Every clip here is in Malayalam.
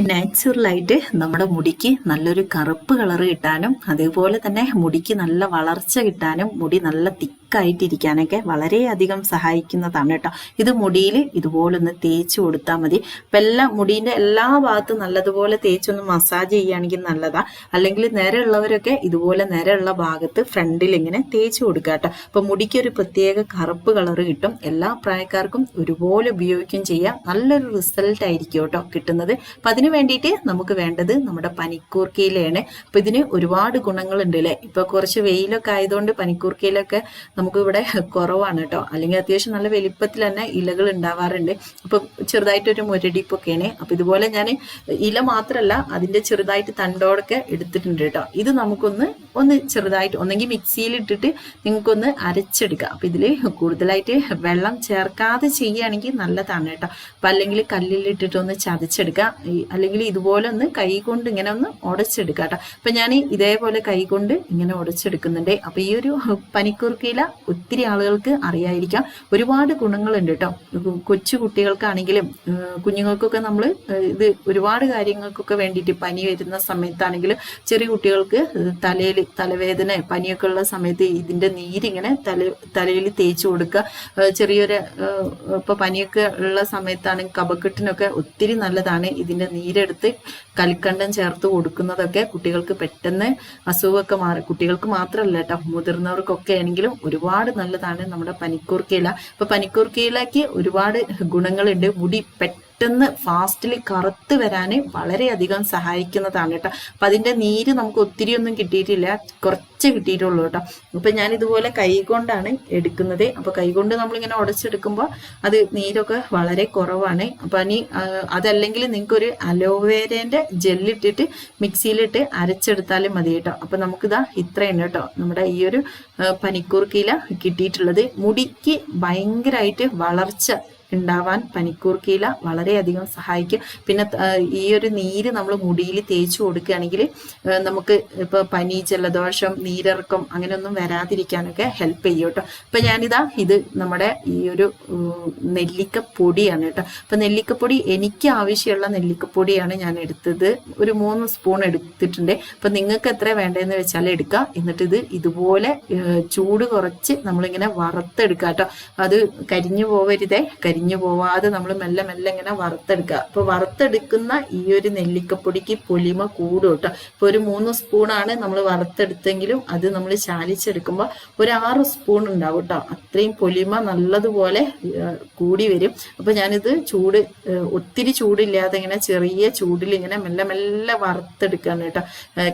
നാച്ചുറലായിട്ട് നമ്മുടെ മുടിക്ക് നല്ലൊരു കറുപ്പ് കളർ കിട്ടാനും അതേപോലെ തന്നെ മുടിക്ക് നല്ല വളർച്ച കിട്ടാനും മുടി നല്ല തിക്കായിട്ടിരിക്കാനൊക്കെ വളരെയധികം സഹായിക്കുന്നതാണ് കേട്ടോ. ഇത് മുടിയിൽ ഇതുപോലൊന്ന് തേച്ച് കൊടുത്താൽ മതി. അപ്പം എല്ലാ മുടീന്റെ എല്ലാ ഭാഗത്തും നല്ലതുപോലെ തേച്ചൊന്ന് മസാജ് ചെയ്യുകയാണെങ്കിൽ നല്ലതാ. അല്ലെങ്കിൽ നിരയുള്ളവരൊക്കെ ഇതുപോലെ നിരയുള്ള ഭാഗത്ത് ഫ്രണ്ടിൽ ഇങ്ങനെ തേച്ച് കൊടുക്കുക കേട്ടോ. അപ്പം മുടിക്ക് ഒരു പ്രത്യേക കറുപ്പ് കളർ കിട്ടും. എല്ലാ പ്രായക്കാർക്കും ഒരുപോലെ ഉപയോഗിക്കുകയും ചെയ്യാം. നല്ലൊരു റിസൾട്ട് ആയിരിക്കും കേട്ടോ കിട്ടുന്നത്. അപ്പം അതിന് വേണ്ടിയിട്ട് നമുക്ക് വേണ്ടത് നമ്മുടെ പനിക്കൂർക്കയിലാണ് അപ്പം ഇതിന് ഒരുപാട് ഗുണങ്ങളുണ്ട് അല്ലേ? ഇപ്പോൾ കുറച്ച് വെയിലൊക്കെ ആയതുകൊണ്ട് പനിക്കൂർക്കയിലൊക്കെ നമുക്ക് ഇവിടെ കുറവാണ് കേട്ടോ അല്ലെങ്കിൽ അത്യാവശ്യം നല്ല വലിപ്പത്തിൽ തന്നെ ഇലകൾ ഉണ്ടാവാറുണ്ട്. അപ്പൊ ചെറുതായിട്ടൊരു മുരടിപ്പൊക്കെയാണ്. അപ്പൊ ഇതുപോലെ ഞാൻ ഇല മാത്രമല്ല അതിന്റെ ചെറുതായിട്ട് തണ്ടോടൊക്കെ എടുത്തിട്ടുണ്ട് കേട്ടോ ഇത് നമുക്കൊന്ന് ഒന്ന് ചെറുതായിട്ട് ഒന്നെങ്കിൽ മിക്സിയിൽ ഇട്ടിട്ട് നിങ്ങൾക്കൊന്ന് അരച്ചെടുക്കാം അപ്പം ഇതിൽ കൂടുതലായിട്ട് വെള്ളം ചേർക്കാതെ ചെയ്യുകയാണെങ്കിൽ നല്ലതാണ് കേട്ടോ. അപ്പം അല്ലെങ്കിൽ കല്ലിലിട്ടിട്ടൊന്ന് ചതച്ചെടുക്കാം അല്ലെങ്കിൽ ഇതുപോലെ ഒന്ന് കൈ കൊണ്ട് ഇങ്ങനെ ഒന്ന് ഉടച്ചെടുക്കാം കേട്ടോ. അപ്പം ഞാൻ ഇതേപോലെ കൈ കൊണ്ട് ഇങ്ങനെ ഉടച്ചെടുക്കുന്നുണ്ട്. അപ്പം ഈ ഒരു പനിക്കുറുക്കിയില ഒത്തിരി ആളുകൾക്ക് അറിയായിരിക്കാം ഒരുപാട് ഗുണങ്ങളുണ്ട് കേട്ടോ. കൊച്ചു കുട്ടികൾക്കാണെങ്കിലും കുഞ്ഞുങ്ങൾക്കൊക്കെ നമ്മൾ ഇത് ഒരുപാട് കാര്യങ്ങൾക്കൊക്കെ വേണ്ടിയിട്ട് പനി വരുന്ന സമയത്താണെങ്കിലും ചെറിയ കുട്ടികൾക്ക് തലയിൽ തലവേദന പനിയൊക്കെ ഉള്ള സമയത്ത് ഇതിന്റെ നീരിങ്ങനെ തല തലയിൽ തേച്ച് കൊടുക്കുക. ചെറിയൊരു ഇപ്പൊ പനിയൊക്കെ ഉള്ള സമയത്താണെങ്കിൽ കഫക്കെട്ടിനൊക്കെ ഒത്തിരി നല്ലതാണ് ഇതിന്റെ നീരെടുത്ത് കൽക്കണ്ടം ചേർത്ത് കൊടുക്കുന്നതൊക്കെ കുട്ടികൾക്ക് പെട്ടെന്ന് അസുഖമൊക്കെ മാറി കുട്ടികൾക്ക് മാത്രമല്ല കേട്ടോ മുതിർന്നവർക്കൊക്കെ ആണെങ്കിലും ഒരുപാട് നല്ലതാണ് നമ്മുടെ പനിക്കൂർക്കയില. ഇപ്പൊ പനിക്കൂർക്കയിലേക്ക് ഒരുപാട് ഗുണങ്ങളുണ്ട്. മുടി പെട്ടെന്ന് ഫാസ്റ്റിൽ കറുത്ത് വരാൻ വളരെയധികം സഹായിക്കുന്നതാണ് കേട്ടോ. അപ്പം അതിന്റെ നീര് നമുക്ക് ഒത്തിരി ഒന്നും കിട്ടിയിട്ടില്ല. കുറച്ച് കിട്ടിയിട്ടുള്ളൂ കേട്ടോ. അപ്പം ഞാൻ ഇതുപോലെ കൈ എടുക്കുന്നത്. അപ്പോൾ കൈകൊണ്ട് നമ്മളിങ്ങനെ ഉടച്ചെടുക്കുമ്പോൾ അത് നീരൊക്കെ വളരെ കുറവാണ്. അപ്പം ഇനി അതല്ലെങ്കിൽ നിങ്ങൾക്കൊരു അലോവേരേന്റെ ജെല്ലിട്ടിട്ട് മിക്സിയിലിട്ട് അരച്ചെടുത്താലും മതി കേട്ടോ. അപ്പം നമുക്കിതാ ഇത്രയാണ് കേട്ടോ നമ്മുടെ ഈ ഒരു ആ, പനിക്കൂർക്കയില കിട്ടിയിട്ടുള്ളത്. മുടിക്ക് ഭയങ്കരമായിട്ട് വളർച്ച ഉണ്ടാവാൻ പനിക്കൂർക്കയില വളരെയധികം സഹായിക്കും. പിന്നെ ഈ ഒരു നീര് നമ്മൾ മുടിയിൽ തേച്ച് കൊടുക്കുകയാണെങ്കിൽ നമുക്ക് ഇപ്പൊ പനി ജലദോഷം നീരിറക്കം അങ്ങനെയൊന്നും വരാതിരിക്കാനൊക്കെ ഹെൽപ്പ് ചെയ്യും കേട്ടോ. അപ്പൊ ഞാനിതാ ഇത് നമ്മുടെ ഈ ഒരു നെല്ലിക്ക നെല്ലിക്കപ്പൊടിയാണ് കേട്ടോ. അപ്പൊ നെല്ലിക്കപ്പൊടി എനിക്ക് ആവശ്യമുള്ള നെല്ലിക്കപ്പൊടിയാണ് ഞാൻ എടുത്തത്. ഒരു മൂന്ന് സ്പൂൺ എടുത്തിട്ടുണ്ട്. അപ്പൊ നിങ്ങൾക്ക് എത്ര വേണ്ടതെന്ന് വെച്ചാൽ എടുക്കാം. എന്നിട്ട് ഇത് ഇതുപോലെ ചൂട് കുറച്ച് നമ്മളിങ്ങനെ വറുത്തെടുക്കുക കേട്ടോ. അത് കരിഞ്ഞു പോവരുതേ. കരിഞ്ഞു പോവാതെ നമ്മൾ മെല്ലെ മെല്ലെ ഇങ്ങനെ വറുത്തെടുക്കുക. അപ്പൊ വറുത്തെടുക്കുന്ന ഈ ഒരു നെല്ലിക്കപ്പൊടിക്ക് പൊലിമ കൂടും കേട്ടോ. ഇപ്പൊ ഒരു മൂന്ന് സ്പൂണാണ് നമ്മൾ വറുത്തെടുത്തെങ്കിലും അത് നമ്മൾ ചാലിച്ചെടുക്കുമ്പോൾ ഒരു ആറ് സ്പൂൺ ഉണ്ടാവും കേട്ടോ. അത്രയും പൊലിമ നല്ലതുപോലെ കൂടി വരും. അപ്പൊ ഞാനിത് ചൂട് ഒത്തിരി ചൂടില്ലാതെ ഇങ്ങനെ ചെറിയ ചൂടിൽ ഇങ്ങനെ മെല്ലെ മെല്ലെ വറുത്തെടുക്കുകയാണ് കേട്ടോ.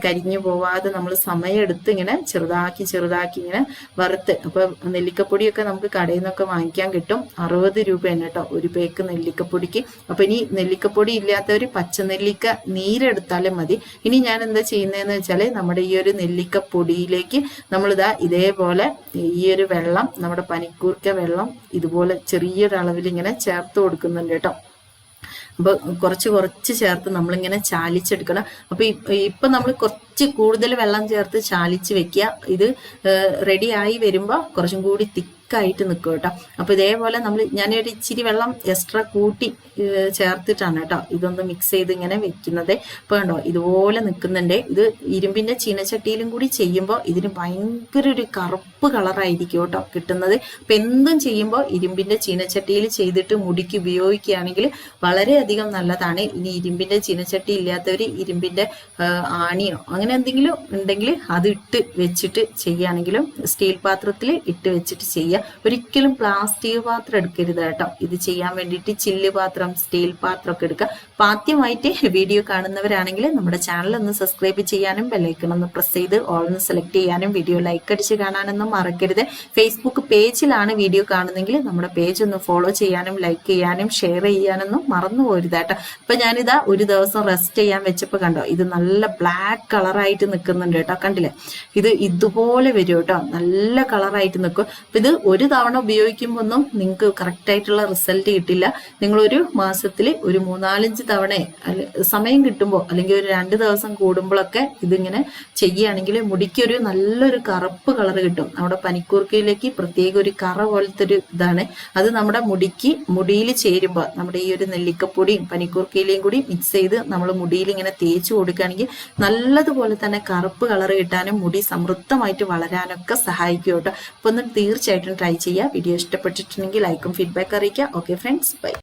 കരിഞ്ഞു പോവാതെ നമ്മൾ സമയമെടുത്ത് ഇങ്ങനെ ചെറുതാക്കി ചെറുതാക്കി ഇങ്ങനെ വറുത്ത്. അപ്പൊ നെല്ലിക്കപ്പൊടിയൊക്കെ നമുക്ക് കടയിൽ നിന്നൊക്കെ വാങ്ങിക്കാൻ കിട്ടും. അറുപത് രൂപയാണ് കേട്ടോ. ഒരു പേക്ക് നെല്ലിക്കപ്പൊടിക്ക്. അപ്പൊ ഇനി നെല്ലിക്കപ്പൊടി ഇല്ലാത്തവർ പച്ചനെല്ലിക്ക നീരെടുത്താലും മതി. ഇനി ഞാൻ എന്താ ചെയ്യുന്നതെന്ന് വെച്ചാൽ നമ്മുടെ ഈ ഒരു നെല്ലിക്കപ്പൊടിയിലേക്ക് നമ്മളിതാ ഇതേപോലെ ഈ ഒരു വെള്ളം നമ്മുടെ പനിക്കൂർക്ക വെള്ളം ഇതുപോലെ ചെറിയൊരളവിൽ ഇങ്ങനെ ചേർത്ത് കൊടുക്കുന്നുണ്ട് കേട്ടോ. അപ്പൊ കുറച്ച് കുറച്ച് ചേർത്ത് നമ്മളിങ്ങനെ ചാലിച്ചെടുക്കണം. അപ്പൊ ഇ- ഇപ്പൊ നമ്മൾ കുറച്ച് കൂടുതൽ വെള്ളം ചേർത്ത് ചാലിച്ച് വെക്കുക. ഇത് റെഡി ആയി വരുമ്പോൾ കുറച്ചും കൂടി തിക്കായിട്ട് നിൽക്കും കേട്ടോ. അപ്പോൾ ഇതേപോലെ നമ്മൾ ഞാനൊരു ഇച്ചിരി വെള്ളം എക്സ്ട്രാ കൂട്ടി ചേർത്തിട്ടാണ് കേട്ടോ ഇതൊന്ന് മിക്സ് ചെയ്ത് ഇങ്ങനെ വെക്കുന്നത്. ഇപ്പം കണ്ടോ ഇതുപോലെ നിൽക്കുന്നുണ്ട് ഇത് ഇരുമ്പിന്റെ ചീനച്ചട്ടിയിലും കൂടി ചെയ്യുമ്പോൾ ഇതിന് ഭയങ്കര ഒരു കറുപ്പ് കളറായിരിക്കും കേട്ടോ കിട്ടുന്നത്. അപ്പം എന്തും ചെയ്യുമ്പോൾ ഇരുമ്പിന്റെ ചീനച്ചട്ടിയിൽ ചെയ്തിട്ട് മുടിക്ക് ഉപയോഗിക്കുകയാണെങ്കിൽ വളരെയധികം നല്ലതാണ്. ഇനി ഇരുമ്പിന്റെ ചീനച്ചട്ടി ഇല്ലാത്തവർ ഇരുമ്പിന്റെ ആണിയോ അങ്ങനെ എന്തെങ്കിലും ഉണ്ടെങ്കിൽ അത് ഇട്ട് വെച്ചിട്ട് ചെയ്യുകയാണെങ്കിലും സ്റ്റീൽ പാത്രത്തിൽ ഇട്ട് വെച്ചിട്ട് ചെയ്യുക. ഒരിക്കലും പ്ലാസ്റ്റിക് പാത്രം എടുക്കരുത് കേട്ടോ. ഇത് ചെയ്യാൻ വേണ്ടിയിട്ട് ചില്ല് പാത്രം സ്റ്റീൽ പാത്രം ഒക്കെ എടുക്കുക. അപ്പം ആദ്യമായിട്ട് വീഡിയോ കാണുന്നവരാണെങ്കിൽ നമ്മുടെ ചാനൽ ഒന്ന് സബ്സ്ക്രൈബ് ചെയ്യാനും ബെല്ലൈക്കൺ ഒന്ന് പ്രസ് ചെയ്ത് ഓൾ ഒന്ന് സെലക്ട് ചെയ്യാനും വീഡിയോ ലൈക്ക് അടിച്ച് കാണാനൊന്നും മറക്കരുത്. ഫേസ്ബുക്ക് പേജിലാണ് വീഡിയോ കാണുന്നെങ്കിൽ നമ്മുടെ പേജ് ഒന്ന് ഫോളോ ചെയ്യാനും ലൈക്ക് ചെയ്യാനും ഷെയർ ചെയ്യാനൊന്നും മറന്നു പോരുത് കേട്ടോ. അപ്പൊ ഞാനിതാ ഒരു ദിവസം റെസ്റ്റ് ചെയ്യാൻ വെച്ചപ്പോൾ കണ്ടോ ഇത് നല്ല ബ്ലാക്ക് കളർ കളറായിട്ട് നിൽക്കുന്നുണ്ട് കേട്ടോ. കണ്ടില്ലേ? ഇത് ഇതുപോലെ വരും കേട്ടോ. നല്ല കളറായിട്ട് നിൽക്കും അപ്പൊ ഇത് ഒരു തവണ ഉപയോഗിക്കുമ്പോൾ ഒന്നും നിങ്ങൾക്ക് കറക്റ്റ് ആയിട്ടുള്ള റിസൾട്ട് കിട്ടില്ല. നിങ്ങളൊരു മാസത്തിൽ ഒരു മൂന്നാലഞ്ച് തവണ സമയം കിട്ടുമ്പോൾ അല്ലെങ്കിൽ ഒരു രണ്ട് ദിവസം കൂടുമ്പോഴൊക്കെ ഇതിങ്ങനെ ചെയ്യുകയാണെങ്കിൽ മുടിക്കൊരു നല്ലൊരു കറുപ്പ് കളർ കിട്ടും. നമ്മുടെ പനിക്കൂർക്കയിലേക്ക് പ്രത്യേക ഒരു കറ പോലത്തെ ഒരു ഇതാണ്. അത് നമ്മുടെ മുടിക്ക് മുടിയിൽ ചേരുമ്പോൾ നമ്മുടെ ഈ ഒരു നെല്ലിക്കപ്പൊടിയും പനിക്കൂർക്കയിലയും കൂടി മിക്സ് ചെയ്ത് നമ്മൾ മുടിയിൽ ഇങ്ങനെ തേച്ച് കൊടുക്കുകയാണെങ്കിൽ നല്ലതുപോലെ തന്നെ കറുപ്പ് കളർ കിട്ടാനും മുടി സമൃദ്ധമായിട്ട് വളരാനൊക്കെ സഹായിക്കും കേട്ടോ. അപ്പൊ ഒന്ന് തീർച്ചയായിട്ടും ട്രൈ ചെയ്യുക. വീഡിയോ ഇഷ്ടപ്പെട്ടിട്ടുണ്ടെങ്കിൽ ലൈക്കും ഫീഡ്ബാക്ക് അറിയിക്കുക. Okay friends bye